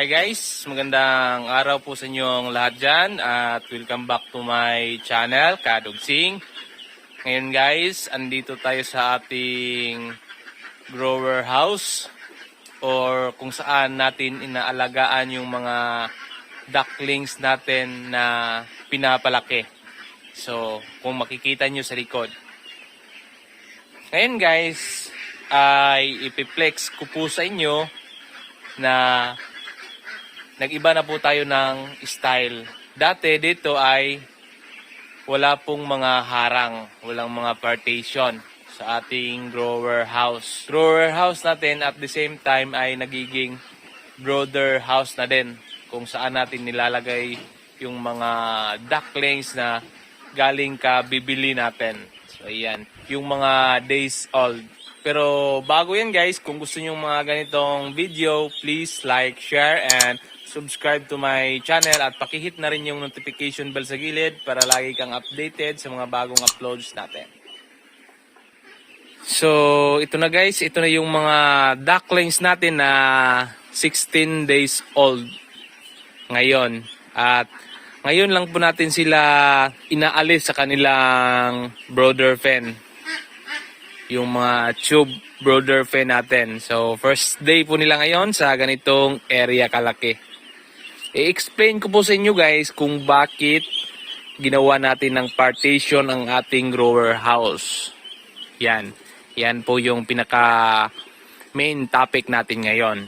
Hi guys, magandang araw po sa inyong lahat dyan at welcome back to my channel, Kadugsing. Ngayon guys, andito tayo sa ating grower house or kung saan natin inaalagaan yung mga ducklings natin na pinapalaki. So, kung makikita nyo sa likod. Ngayon guys, ay ipiplex ko po sa inyo na nag-iba na po tayo ng style. Dati dito ay wala pong mga harang, walang mga partition sa ating grower house. Grower house natin at the same time ay nagiging brother house na din kung saan natin nilalagay yung mga ducklings na galing ka bibili natin. So ayan, yung mga days old. Pero bago yan guys, kung gusto nyo mga ganitong video, please like, share, and subscribe to my channel at pakihit na rin yung notification bell sa gilid para lagi kang updated sa mga bagong uploads natin. So, ito na guys, ito na yung mga ducklings natin na 16 days old ngayon. At ngayon lang po natin sila inaalis sa kanilang brother pen. Yung mga tube brother pen natin. So, first day po nila ngayon sa ganitong area kalaki. I-explain ko po sa inyo guys kung bakit ginawa natin ng partition ang ating grower house. Yan. Yan po yung pinaka main topic natin ngayon.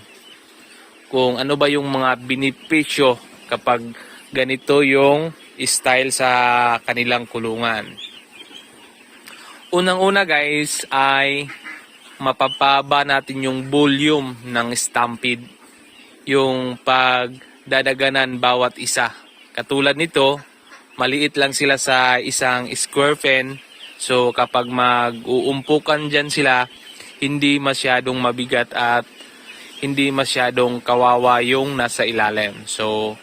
Kung ano ba yung mga benepisyo kapag ganito yung style sa kanilang kulungan. Unang-una guys ay mapapaba natin yung volume ng stampede. Yung pagdadaganan bawat isa. Katulad nito, maliit lang sila sa isang square pen. So kapag mag-uumpukan dyan sila, hindi masyadong mabigat at hindi masyadong kawawa yung nasa ilalim. So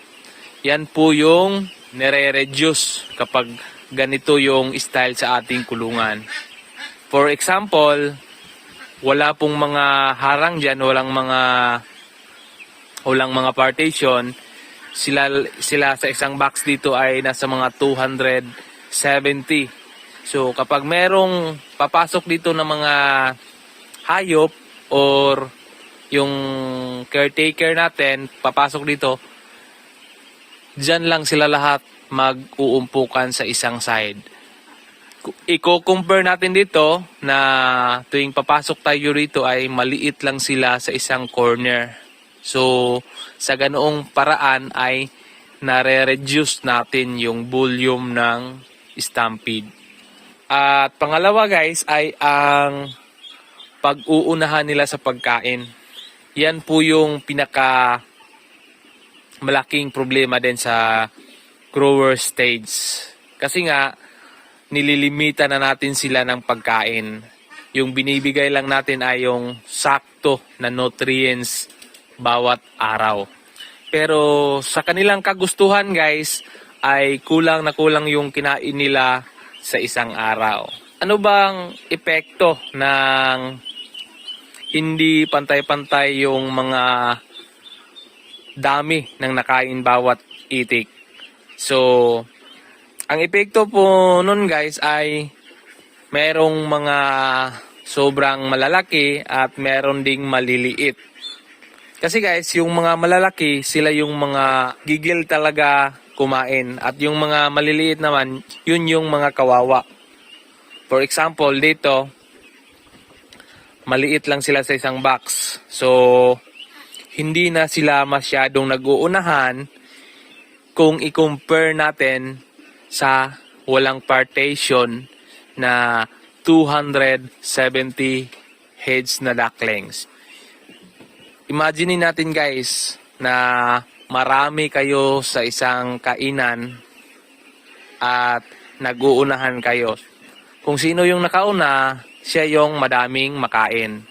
yan po yung nire-reduce kapag ganito yung style sa ating kulungan. For example, wala pong mga harang dyan, walang mga walang mga partition. Sila, sila sa isang box dito ay nasa mga 270. So kapag merong papasok dito ng mga hayop or yung caretaker natin papasok dito, dyan lang sila lahat mag-uumpukan sa isang side. Iko-compare natin dito na tuwing papasok tayo rito ay maliit lang sila sa isang corner. So, sa ganoong paraan ay nare-reduce natin yung volume ng stampede. At pangalawa guys ay ang pag-uunahan nila sa pagkain. Yan po yung pinaka malaking problema din sa grower stage. Kasi nga, nililimita na natin sila ng pagkain. Yung binibigay lang natin ay yung sakto na nutrients bawat araw. Pero sa kanilang kagustuhan guys, ay kulang na kulang yung kinain nila sa isang araw. Ano bang epekto ng hindi pantay-pantay yung mga dami ng nakain bawat itik? So, ang epekto po nun guys ay merong mga sobrang malalaki at meron ding maliliit. Kasi guys, yung mga malalaki, sila yung mga gigil talaga kumain. At yung mga maliliit naman, yun yung mga kawawa. For example, dito, maliit lang sila sa isang box. So, hindi na sila masyadong nag-uunahan kung i-compare natin sa walang partition na 270 heads na ducklings. Imagine natin guys na marami kayo sa isang kainan at nag-uunahan kayo. Kung sino yung nakauna, siya yung madaming makain.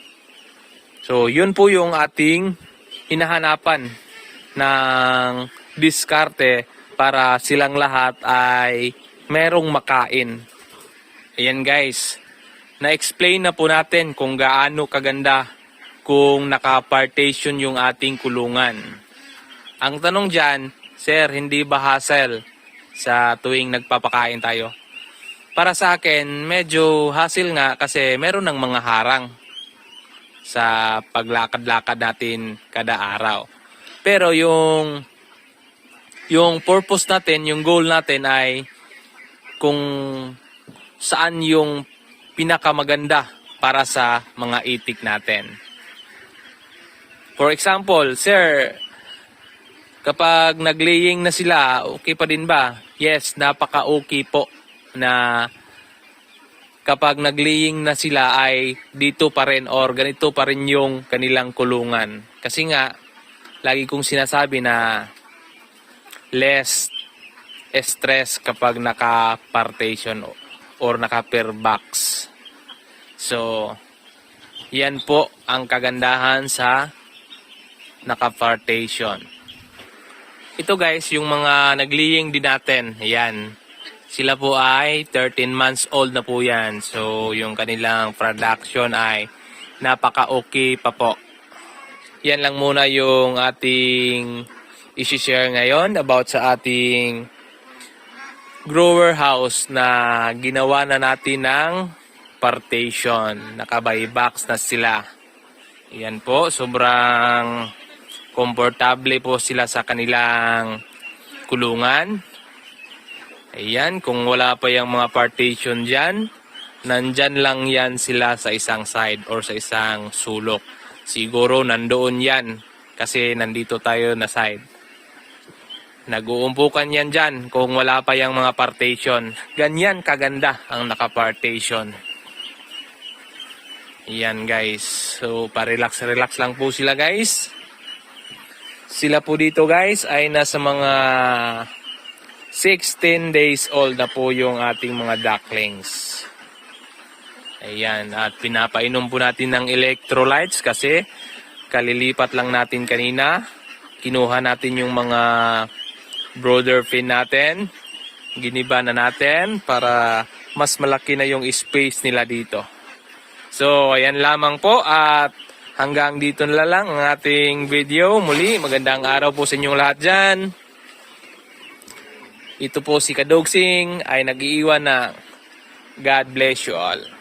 So, yun po yung ating hinahanapan ng diskarte para silang lahat ay merong makain. Ayan guys, na-explain na po natin kung gaano kaganda kung naka-partition yung ating kulungan. Ang tanong dyan, Sir, hindi ba hassle sa tuwing nagpapakain tayo? Para sa akin, medyo hassle nga kasi meron ng mga harang sa paglakad-lakad natin kada araw. Pero yung yung purpose natin, yung goal natin ay kung saan yung pinakamaganda para sa mga itik natin. For example, sir, kapag naglaying na sila, okay pa din ba? Yes, napaka-okay po na kapag naglaying na sila ay dito pa rin or ganito pa rin yung kanilang kulungan. Kasi nga, lagi kong sinasabi na less stress kapag naka-partition or naka-per box. So, yan po ang kagandahan sa naka-partition. Ito guys, yung mga nagliying din natin. Yan. Sila po ay 13 months old na po yan. So, yung kanilang production ay napaka-okay pa po. Yan lang muna yung ating isi-share ngayon about sa ating grower house na ginawa na natin ng partition. Nakabay box na sila. Yan po, sobrang komportable po sila sa kanilang kulungan. Ayan, kung wala pa yung mga partition dyan, nandyan lang yan sila sa isang side or sa isang sulok. Siguro nandoon yan kasi nandito tayo na side. Nag-uumpukan yan dyan kung wala pa yung mga partition. Ganyan kaganda ang naka-partition. Yan guys. So, pa-relax-relax lang po sila guys. Sila po dito guys ay nasa mga 16 days old na po yung ating mga ducklings. Ayan, at pinapainom po natin ng electrolytes kasi kalilipat lang natin kanina. Kinuha natin yung mga brother fin natin. Giniba na natin para mas malaki na yung space nila dito. So, ayan lamang po at hanggang dito na lang ang ating video. Muli, magandang araw po sa inyong lahat dyan. Ito po si Kadogsing ay nag-iiwan na God bless you all.